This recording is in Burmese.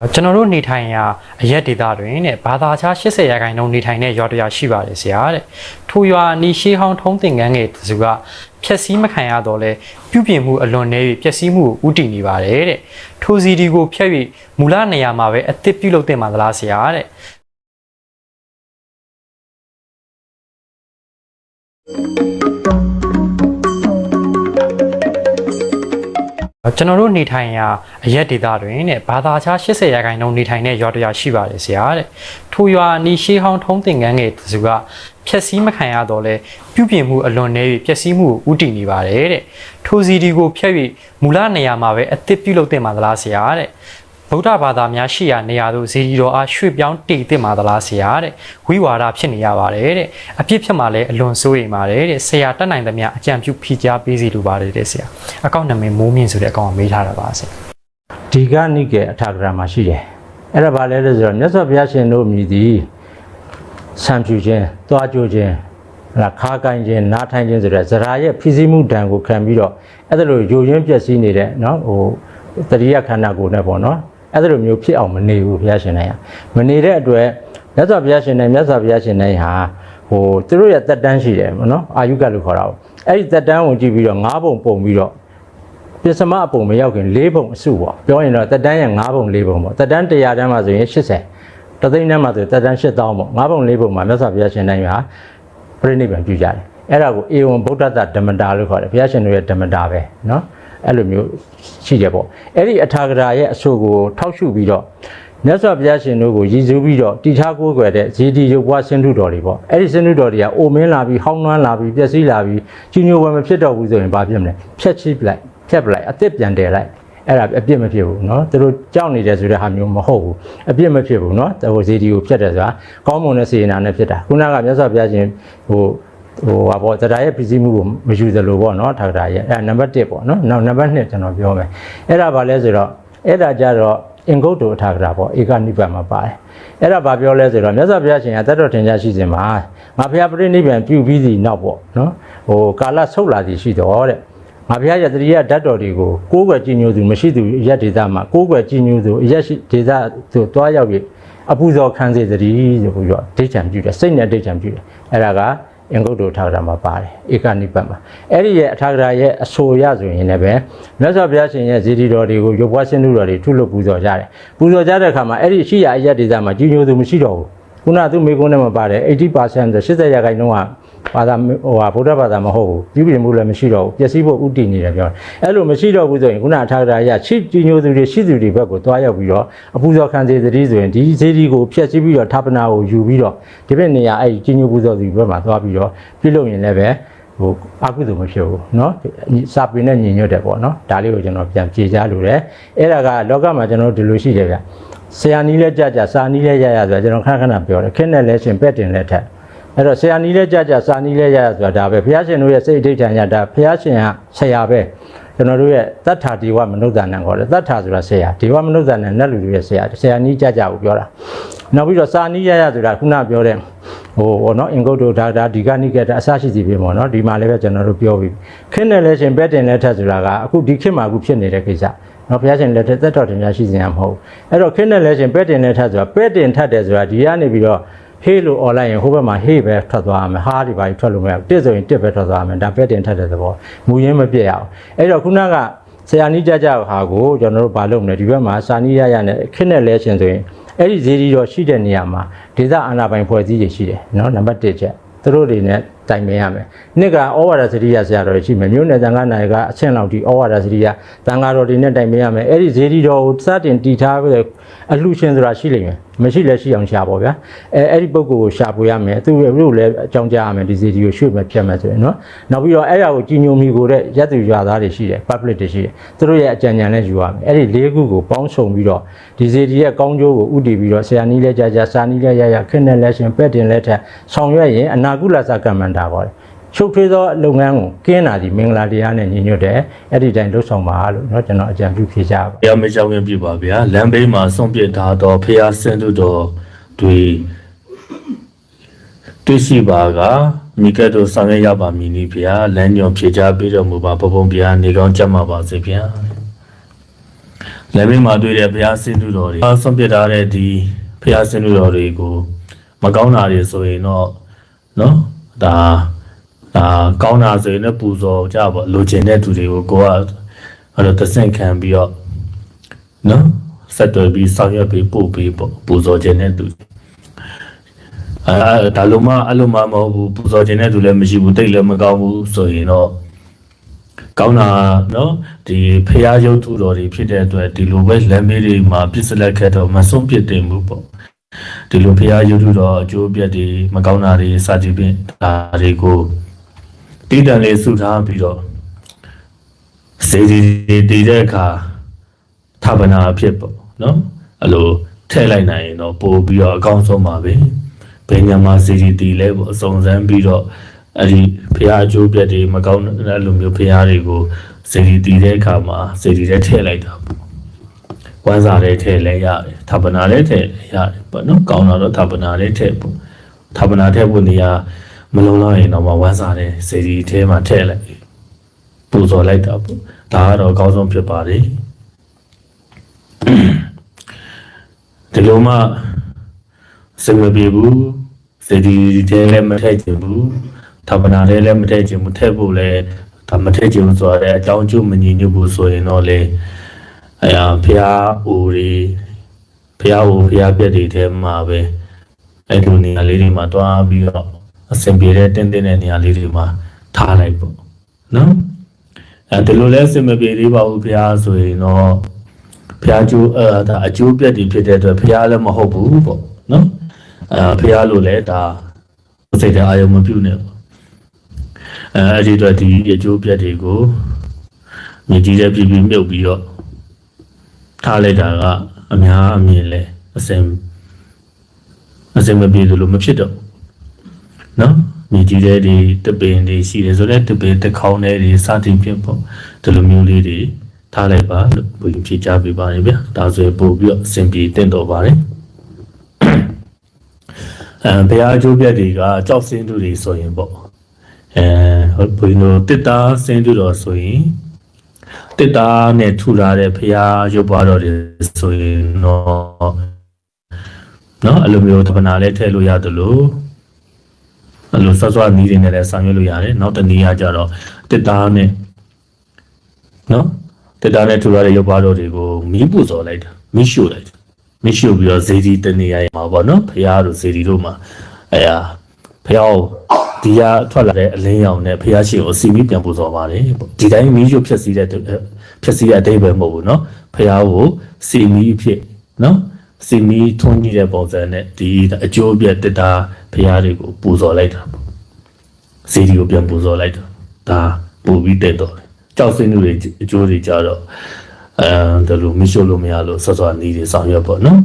ကျွန်တော်တို့နေထိုင်ရာအရက်ဒေသတွင်တဲ့ဘာသာခြား80ရာခိုင်နှုန်းနေထိုင်တဲ့ရွာတစ်ရွာရှိပါတယ်ဆရာတဲ့ထိုရွာအနီးရှိဟောင်းထုံးတင်ကန်းငယ်တစုကဖြက်စီးမခံရတော့လဲပြုပြင်မှုအလွန်နည်းပြီးပျက်စီးမှုကိုဥတည်နေပါတယ်တဲ့ထိုစီဒီကိုဖျက်၍မူလနေရာမှာပဲအသစ်ပြုလုပ်တင်ပါသလားဆရာတဲ့ ကျွန်တော်တို့နေထိုင်ရာအရက်ဒေသတွင်တဲ့ဘာသာခြား80ရာခိုင်နှုန်းနေထိုင်တဲ့ရွာတစ်ရွာရှိပါတယ်ဆရာတဲ့ထိုရွာအနီးရှိဟောင်းထုံးတင်ကန်းငယ်တစုကဖြက်စီးမခံရတော့လဲပြုပြင်မှုအလွန်နည်းပြီးပျက်စီးမှုကိုဥတည်နေပါတယ်တဲ့ထိုစီဒီကိုဖျက်၍မူလနေရာမှာပဲအသစ်ပြုလုပ်တင်ပါသလားဆရာတဲ့ ဗုဒ္ဓဘာသာများရှိရာနေရာသို့ဇေဒီတော်အားရွှေ့ပြောင်းတည်တင်ပါသလားဆရာတဲ့ဝိဝါဒဖြစ်နေရပါတယ်တဲ့အပြစ်ဖြစ်မှလည်းအလွန်စိုးရိမ်ပါတယ်တဲ့ဆရာတက်နိုင်သမျှအကြံပြုဖိကြားပေးစီလိုပါတယ်တဲ့ဆရာအကောင့်နာမည်မိုးမြင့်ဆိုတဲ့အကောင့်ကိုမေးထားတာပါဆရာဒီကနိကေအထာဂရမှာရှိတယ်အဲ့ဒါဘာလဲလဲဆိုတော့မြတ်စွာဘုရားရှင်တို့မြည်သည်ဆံဖြူခြင်းသွားကြိုခြင်းဟလာခါကိုင်းခြင်းနားထိုင်ခြင်းဆိုတဲ့ဇရာရဲ့ဖိစီးမှုဒဏ်ကိုခံပြီးတော့အဲ့ဒါလိုယိုရင်းပျက်စီးနေတဲ့နော်ဟိုတတိယခန္ဓာကိုယ်နဲ့ပေါ့နော် အဲ့လိုမျိုးဖြစ်အောင်မနေဘူးဘုရားရှင်နိုင်ကမနေတဲ့အတွက်မြတ်စွာဘုရားရှင်နိုင်မြတ်စွာဘုရားရှင်နိုင်ဟာဟိုသူတို့ရဲ့တက်တန်းရှိတယ်မနော်အာယုကလို့ခေါ်တာပေါ့အဲ့ဒီတက်တန်းကိုကြည့်ပြီးတော့၅ပုံပုံပြီးတော့ပစ္စမအပုံမရောက်ခင်၄ပုံအစုပေါ့ပြောရင်တော့တက်တန်းရဲ့၅ပုံ၄ပုံပေါ့တက်တန်း၁၀၀တန်းမှာဆိုရင်80တသိန်းတန်းမှာဆိုတက်တန်း8000ပေါ့၅ပုံ၄ပုံမှာမြတ်စွာဘုရားရှင်နိုင်ဟာပြိဋိနိဗ္ဗာန်ပြုကြတယ်အဲ့ဒါကိုအေဝံဗုဒ္ဓတဓမ္မတာလို့ခေါ်တယ်ဘုရားရှင်တို့ရဲ့ဓမ္မတာပဲနော် အဲ့လိုမျိုးရှိတယ်ပေါ့အဲ့ဒီအထာဂရာရဲ့အဆိုကိုထောက်ရှုပြီးတော့မြတ်စွာဘုရားရှင်တို့ကိုရည်စူးပြီးတော့တိထားကိုးကွယ်တဲ့ဇေဒီရုပ်ဘွားစင်ထုတော်တွေပေါ့အဲ့ဒီစင်ထုတော်တွေကအိုမင်းလာပြီးဟောင်းနှွမ်းလာပြီးပျက်စီးလာပြီးကြီးညိုဝယ်မဖြစ်တော့ဘူးဆိုရင်ဘာဖြစ်မလဲဖြက်ချိပလိုက် ဖြတ်ပလိုက်အစ်စ်ပြန်တယ်လိုက်အဲ့ဒါအပြစ်မဖြစ်ဘူးเนาะသူတို့ကြောက်နေတယ်ဆိုတဲ့ဟာမျိုးမဟုတ်ဘူးအပြစ်မဖြစ်ဘူးเนาะဟိုဇေဒီကိုဖြတ်တယ်ဆိုတာကောင်းမွန်တဲ့စေနာနဲ့ဖြစ်တာခုနကမြတ်စွာဘုရားရှင်ဟို ဟိုဟာပေါ့တတာရဲ့ပြည်စည်းမှုကိုမယူသလိုပေါ့နော်ထတာရဲ့အဲနံပါတ်1ပေါ့နော်နောက်နံပါတ်2ကျွန်တော်ပြောမယ်အဲ့ဒါဘာလဲဆိုတော့အဲ့ဒါကြတော့အင်္ဂုတ္တထာဂရာပေါ့ဧကနိဗ္ဗာန်မှာပါတယ်အဲ့ဒါဘာပြောလဲဆိုတော့မြတ်စွာဘုရားရှင်ကတတ်တော်ထင်ရှားရှိစဉ်မှာငါဘုရားပြိနိဗ္ဗာန်ပြုပြီးစီနောက်ပေါ့နော်ဟိုကာလဆုတ်လာစီရှိတော်တဲ့ငါဘုရားရဲ့တတိယဓာတ်တော်တွေကိုကိုးကွယ်ကြည်ညိုသူမရှိသူအရက်ဒေသမှာကိုးကွယ်ကြည်ညိုသူအရက်ဒေသသို့တွားရောက်ပြီးအပူဇော်ခံစေတည်းဆိုပြီးတော့ဒိဋ္ဌံပြုတယ်စိတ်နဲ့ဒိဋ္ဌံပြုတယ်အဲ့ဒါက အင်္ဂုတ္တထာဂရမှာပါတယ်ဧကနိပတ်မှာအဲ့ဒီရဲ့အထာဂရရဲ့အဆိုရဆိုရင်လည်းပဲမြတ်စွာဘုရားရှင်ရဲ့ဇေဒီတော်တွေကိုရုပ်ဘွားရှင်သူတော်တွေထုလို့ပူဇော်ကြတယ်ပူဇော်ကြတဲ့အခါမှာအဲ့ဒီရှိရအရက်ဒေသမှာကြည်ညိုသူမရှိတော့ဘူး ခုနကသူမိကုန်းနဲ့မှာပါတယ်80%ဆို80ရာခိုင်နှုန်းက ဘာသာဟိုဟာဗုဒ္ဓဘာသာမဟုတ်ဘူးပြုပြင်မှုလည်းမရှိတော့ဘူးပျက်စီးဖို့ဥတည်နေတယ်ပြောတယ်အဲ့လိုမရှိတော့ဘူးဆိုရင်ခုနအထာဂရာရချစ်ကြည်ညိုသူတွေရှိသူတွေဘက်ကိုတွားရောက်ပြီးတော့အပူဇော်ခံစေသတိဆိုရင်ဒီစေတီကိုဖျက်ဆီးပြီးတော့ဌာပနာကိုယူပြီးတော့ဒီဘက်နေရာအဲ့ဒီကြည်ညိုပူဇော်သူဘက်မှာသွားပြီးတော့ပြုလုပ်ရင်လည်းပဲဟိုအကုသိုလ်မဖြစ်ဘူးเนาะစာပင်နဲ့ညီညွတ်တယ်ပေါ့เนาะဒါလေးကိုကျွန်တော်ပြန်ကြေချလို့တယ်အဲ့ဒါကလောကမှာကျွန်တော်တို့ဒီလိုရှိတယ်ဗျ ဆရာနီးလဲကြကြစာနီးလဲရရဆိုတော့ကျွန်တော်ခဏခဏပြောတယ်ခင်းနဲ့လဲရှင်ပက်တင်လဲထက်အဲ့တော့ဆရာနီးလဲကြကြစာနီးလဲရရဆိုတာဒါပဲဘုရားရှင်တို့ရဲ့စိတ်အဋ္ဌာန်ရဒါဘုရားရှင်ကဆရာပဲကျွန်တော်တို့ရဲ့တတ္ထာဒီဝမနုဿာနံခေါ်တယ်တတ္ထာဆိုတာဆရာဒီဝမနုဿာနံနတ်လူတွေရဲ့ဆရာဆရာနီးကြကြကိုပြောတာနောက်ပြီးတော့စာနီးရရဆိုတာခုနပြောတဲ့ဟိုဟောနော်အင်္ဂုတ္တဒါဒါဒီကနိကေတအစရှိစီပြီပေါ့နော်ဒီမှာလည်းပဲကျွန်တော်တို့ပြောပြီးခင်းနဲ့လဲရှင်ပဲတင်လဲထက်ဆိုတာကအခုဒီခေတ်မှာအခုဖြစ်နေတဲ့ကိစ္စ နော်ဘုရားရှင်လက်ထက်သက်တော်တင်များရှိစင်ရမဟုတ်အဲ့တော့ခင်းနဲ့လဲရှင်ပဲတင်လဲထက်ဆိုတာပဲတင်ထက်တယ်ဆိုတာဒီကနေပြီးတော့ဟေးလို့អော်လိုက်ရင်ဟိုဘက်မှာဟေးပဲထွက်သွားရမယ်ဟာဒီပါကြီးထွက်လို့မရဘူးတစ်ဆိုရင်တစ်ပဲထွက်သွားရမယ်ဒါပဲတင်ထက်တဲ့သဘောမူရင်းမပြည့်ရအောင်အဲ့တော့ခုနကဆရာနီးကြကြဟာကိုကျွန်တော်တို့ဘာလုပ်မလဲဒီဘက်မှာစာနီးရရနဲ့ခင်းနဲ့လဲရှင်ဆိုရင်အဲ့ဒီဇေဒီတော်ရှိတဲ့နေရာမှာဒေသအာဏာပိုင်ဖွဲ့စည်းတွေရှိတယ်နော်နံပါတ်1ချက်သူတို့တွေနဲ့ တိုင်ပင်ရမယ်နှစ်ကဩဝါဒစရိယဆရာတော်တွေရှိမယ်မြို့နယ်တန်ခါနိုင်ကအဆင့်လောက်ဒီဩဝါဒစရိယတန်ခါတော်တွေနဲ့တိုင်ပင်ရမယ်အဲ့ဒီဇေဒီတော်ကိုစတင်တည်ထားပြီးတော့အလှရှင်ဆိုတာရှိလိမ့်မယ်မရှိလည်းရှိအောင်ရှာပေါ့ဗျာအဲအဲ့ဒီပုဂ္ဂိုလ်ကိုရှာပွေရမယ်သူတို့လည်းအကြောင်းကြားရမယ်ဒီဇေဒီကိုရွှေ့မယ်ဖြတ်မယ်ဆိုရင်နော်နောက်ပြီးတော့အဲ့ဒါကိုကြီးညိုမိကိုတဲ့ရက်သူရွာသားတွေရှိတယ် public တွေရှိတယ်သူတို့ရဲ့အကြံဉာဏ်နဲ့ယူရမယ်အဲ့ဒီ၄ခုကိုပေါင်းစုံပြီးတော့ဒီဇေဒီရဲ့ကောင်းကျိုးကိုဥတည်ပြီးတော့ဆရာနီးလဲကြာကြာစာနီးလဲရရခက်နဲ့လဲရှင်ပဲ့တင်လဲထက်ဆောင်ရွက်ရင်အနာကုလသကမ္မန္တတယ် ချုပ်ထွေးသောလုပ်ငန်းကိုကင်းတာဒီမင်္ဂလာတရားနဲ့ညီညွတ်တယ်အဲ့ဒီတိုင်းလှုပ်ဆောင်ပါလို့เนาะကျွန်တော်အကြံပြုဖြေကြပါ ဘုရားမကြောက်ရင်ပြပါဗျာလမ်းဘေးမှာဆွန့်ပစ်ထားသောဖျားဆင်းသူတော်တွေတွေ့ရှိပါကမိကဲ့သို့ဆောင်ရွက်ရပါမည်နိဗျာလမ်းညွန်ဖြေချပေးတော်မူပါဘုံဘုံဗျာနေကောင်းကြမှာပါစေဗျာ လည်းဘေးမှာတွေ့တဲ့ဘုရားဆင်းတုတော်တွေဆွန့်ပစ်ထားတဲ့ဒီဘုရားဆင်းတုတော်တွေကိုမကောင်းတာတွေဆိုရင်တော့နော် ဒါဒါကောင်းတာဆိုရင်လည်းပူဇော်ကြပါလိုချင်တဲ့သူတွေကိုကိုကအဲ့လိုသစင့်ခံပြီးတော့နော်ဆက်သွယ်ပြီးဆောင်ရွက်ပြီးပို့ပြီးပေါ့ပူဇော်ခြင်းတဲ့သူအဲဒါလုံးမအဲ့လိုမှမဟုတ်ဘူးပူဇော်ခြင်းတဲ့သူလည်းမရှိဘူးတိတ်လည်းမကောင်းဘူးဆိုရင်တော့ကောင်းတာနော်ဒီဖရာရုပ်ထုတော်တွေဖြစ်တဲ့အတွက်ဒီလိုပဲလမ်းမေးတွေမှာပြစ်စလက်ခတ်တော့မဆုံးပြစ်တင်ဘူးပေါ့ ဒီလိုဖရာယုတ်ထုတော်အကျိုးပြက်တွေမကောင်းတာတွေစသည်ဖြင့်ဒါတွေကိုတည်တံလေးစုထားပြီးတော့စေတီတည်တဲ့အခါသဗ္ဗနာအဖြစ်ပေါ့နော်အဲ့လိုထည့်လိုက်နိုင်ရင်တော့ပို့ပြီးတော့အကောင်းဆုံးပါပဲဘယ်ညမှာစေတီတည်လဲပေါ့အစုံစမ်းပြီးတော့အဲ့ဒီဖရာအကျိုးပြက်တွေမကောင်းတဲ့လိုမျိုးဖရာတွေကိုစေတီတည်တဲ့အခါမှာစေတီထဲထည့်လိုက်တာ ဝမ်းစာထဲထည့်လဲရတယ်ဌာပနာထဲထည့်လဲရတယ်ပေါ့နော်ကောင်းတော့ဌာပနာထဲထည့်ပေါ့ဌာပနာထဲဖို့နေရာမလုံလောက်ရင်တော့မှဝမ်းစာထဲစေတီထဲမှာထည့်လိုက်ပူဇော်လိုက်တာပေါ့ဒါကတော့အကောင်းဆုံးဖြစ်ပါတယ်ဒီလိုမှစင်မပြေဘူးစေတီထဲလည်းမထည့်ချင်ဘူးဌာပနာလေးလည်းမထည့်ချင်ဘူးထည့်ဖို့လည်းဒါမထည့်ချင်ဘူးဆိုတော့အကြောင်းကျိုးမညီညွတ်ဘူးဆိုရင်တော့လေ အဲအဖះအိုတွေဖះအိုဖះပြက်တွေထဲမှာပဲအဲ့လိုနေရာလေးတွေမှာတွားပြီးတော့အဆင်ပြေတဲ့တင်းတင်းတဲ့နေရာလေးတွေမှာထားလိုက်ပေါ့နော်အဲဒီလိုလဲအဆင်မပြေသေးပါဘူးဖះဆိုရင်တော့ဖះကျိုးအဲဒါအကျိုးပြက်တွေဖြစ်တဲ့အတွက်ဖះလည်းမဟုတ်ဘူးပေါ့နော်အဲဖះလို့လဲဒါစိတ်ထဲအာရုံမပြုနဲ့ပေါ့အဲအဲ့ဒီတော့ဒီအကျိုးပြက်တွေကိုမြေကြီးတဲ့ပြပြမြုပ်ပြီးတော့ ထားလိုက်တာကအများအမြင်လဲအစင်အစင်မပြေသလိုမဖြစ်တော့ဘူးနော်မြေကြီးတဲ့ဒီတပင်တွေရှိတယ်ဆိုတော့တပင်တစ်ခေါင်းလေးတွေစသည်ဖြင့်ပေါ့ဒီလိုမျိုးလေးတွေထားလိုက်ပါလို့ဘုရင်ဖြေချပေးပါရဗျာဒါဆိုရင်ပို့ပြီးတော့အစင်ပြေတင့်တော်ပါတယ်အဲဘုရားအကျိုးပြက်တွေကကြောက်စင်းသူတွေဆိုရင်ပေါ့အဲဘုရင်တို့တစ်သားစင်းတူတော်ဆိုရင် တစ်သားနဲ့ထူလာတဲ့ဖရာရုပ်ပွားတော်တွေဆိုရင်တော့နော်အဲ့လိုမျိုးတပနာလေးထည့်လို့ရတယ်လို့အဲ့လိုဆွတ်ဆွတ်နီးတွေနဲ့လည်းဆောင်ရွက်လို့ရတယ်နောက်တစ်နည်းကကြတော့တစ်သားနဲ့နော်တစ်သားနဲ့ထူလာတဲ့ရုပ်ပွားတော်တွေကိုမီးပူဇော်လိုက်တာမီးရှို့လိုက်တာမီးရှို့ပြီးတော့ဇေဒီတနေရာမှာပေါ့နော်ဖရာတို့ဇေဒီတို့မှာအဲဟာဖရာကို ဒီကထွက်လာတဲ့အလင်းရောင်နဲ့ဖះရှိကိုစီမီပြန်ပူဇော်ပါတယ်ပေါ့ဒီတိုင်းမီးရုပ်ဖြက်စီးတဲ့ဖြက်စီးတဲ့အတိတ်ပဲမဟုတ်ဘူးเนาะဖះကိုစီမီဖြစ်เนาะစီမီထွန်းနေတဲ့ပုံစံနဲ့ဒီအကျိုးအပြည့်တက်တာဖះတွေကိုပူဇော်လိုက်တာပေါ့စီဒီကိုပြန်ပူဇော်လိုက်တာဒါပူပြီးတက်တော့တယ်ကြောက်စင်းတွေအကျိုးတွေကြတော့အဲဒါလိုမရှိလို့မရလို့ဆော့ဆော့နီးတွေဆောင်ရွက်ပေါ့နော်